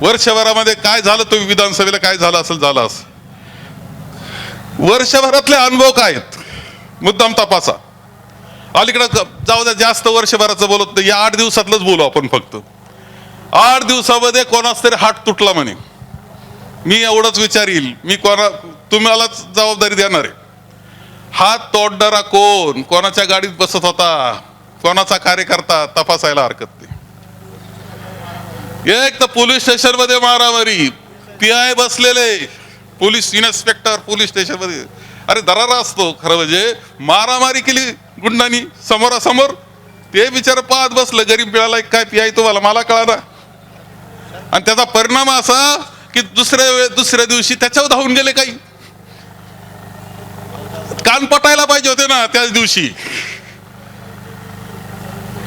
वर्षभरामध्ये काय झालं? तो विधानसभेला काय झालं असेल झालं असं. वर्षभरातले अनुभव काय आहेत? मुद्दाम तपासा. अलीकडं जाऊ द्या जास्त वर्षभराचं बोलत नाही. या आठ दिवसातलंच बोलू आपण फक्त. आठ दिवसामध्ये कोणाच तरी हात तुटला म्हणे. मी एवढंच विचारील. मी कोणा तुम्हालाच जबाबदारी देणार आहे. हात तोडणारा कोण? कोणाच्या गाडीत बसत होता? कोणाचा कार्यकर्ता? तपासायला हरकत नाही. एक तर पोलीस स्टेशनमध्ये मारामारी. पी आय बसलेले. पोलीस इन्स्पेक्टर पोलीस स्टेशनमध्ये अरे दरारा असतो खरं म्हणजे. मारामारी केली गुंडांनी समोरासमोर. ते बिचार पाहत बसलं गरीब मिळाला काय पी आय तुम्हाला मला कळाला आणि त्याचा परिणाम असा की दुसऱ्या वे- दुसऱ्या दिवशी त्याच्यावर धावून गेले काही. कान पटायला पाहिजे होते ना त्याच दिवशी.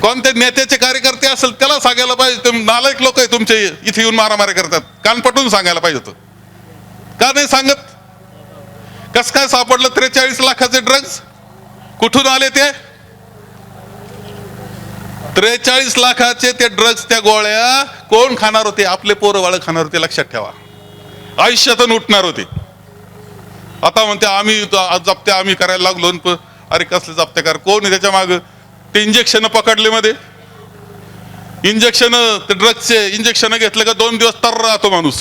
कोणत्या नेत्याचे कार्यकर्ते असेल त्याला सांगायला पाहिजे. तुम्ही नालायक लोक आहे तुमचे इथे येऊन मारामारी करतात. कान पटून सांगायला पाहिजे होतं. का नाही सांगत? कस काय सापडलं? त्रेचाळीस लाखाचे ड्रग्ज कुठून आले ते? त्रेचाळीस लाखाचे ते ड्रग्ज त्या गोळ्या कोण खाणार होते? आपले पोरं वाळ खाणार होते लक्षात ठेवा. आयुष्यातून उठणार होते. आता म्हणते आम्ही जप्त्या आम्ही करायला लागलो. न प- अरे कसले जप्त्या कर कोण आहे त्याच्या मागं? ते इंजेक्शन पकडले मध्ये. इंजेक्शन ते ड्रग्सचे इंजेक्शन घेतलं का दोन दिवस तर राहतो माणूस.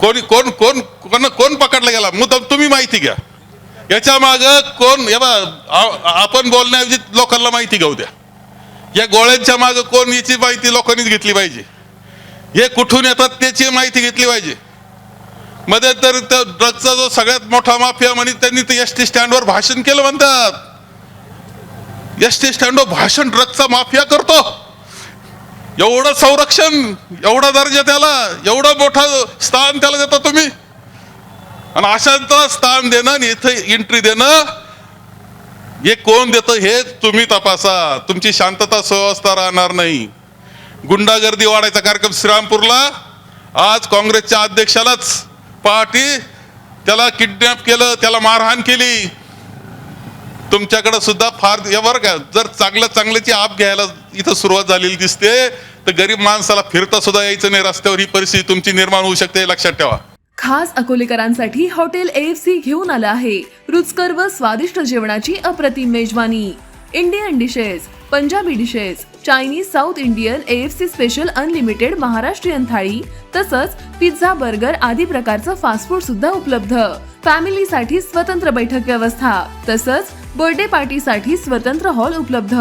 कोणी कोण कोण कोण कोण पकडला गेला? मुद्दाम तुम्ही माहिती घ्या. याच्या माग कोण बा, आपण बोलण्याऐवजी लोकांना माहिती घेऊ द्या. या गोळ्यांच्या माग कोण याची माहिती लोकांनीच घेतली पाहिजे. हे कुठून येतात त्याची माहिती घेतली पाहिजे. मध्ये तर त्या ड्रग्सचा जो सगळ्यात मोठा माफिया म्हणे त्यांनी ते एस टी स्टँडवर भाषण केलं म्हणतात. एस टी स्टँडवर भाषण ड्रगचा माफिया करतो. एवढं संरक्षण एवढा दर्जा त्याला एवढं मोठं स्थान त्याला देता तुम्ही. आणि अशांत स्थान देणं आणि इथं एंट्री देणं हे कोण देतं हे तुम्ही तपासा. तुमची शांतता सुव्यवस्था राहणार नाही. गुंडागर्दी वाढायचा कार्यक्रम श्रीरामपूरला. आज काँग्रेसच्या अध्यक्षालाच पहाटे त्याला किडनॅप केलं त्याला मारहाण केली. तुमच्याकडं सुद्धा फार या बरं का जर चांगल्या चांगल्याची आप घ्यायला इथं सुरुवात झालेली दिसते तर गरीब माणसाला फिरता सुद्धा यायचं नाही रस्त्यावर. ही परिस्थिती तुमची निर्माण होऊ शकते लक्षात ठेवा. खास अकोलेकरांसाठी हॉटेल एफ सी घेऊन आलं आहे. रुचकर व स्वादिष्ट जेवणाची अप्रतिम मेजवानी. Indian dishes Punjabi dishes Chinese south Indian AFC special unlimited Maharashtrian thali तसंच पिझ्झा बर्गर आदी प्रकारचं फास्ट फूड सुद्धा उपलब्ध. फॅमिलीसाठी स्वतंत्र बैठक व्यवस्था तसंच बर्थडे पार्टीसाठी स्वतंत्र हॉल उपलब्ध.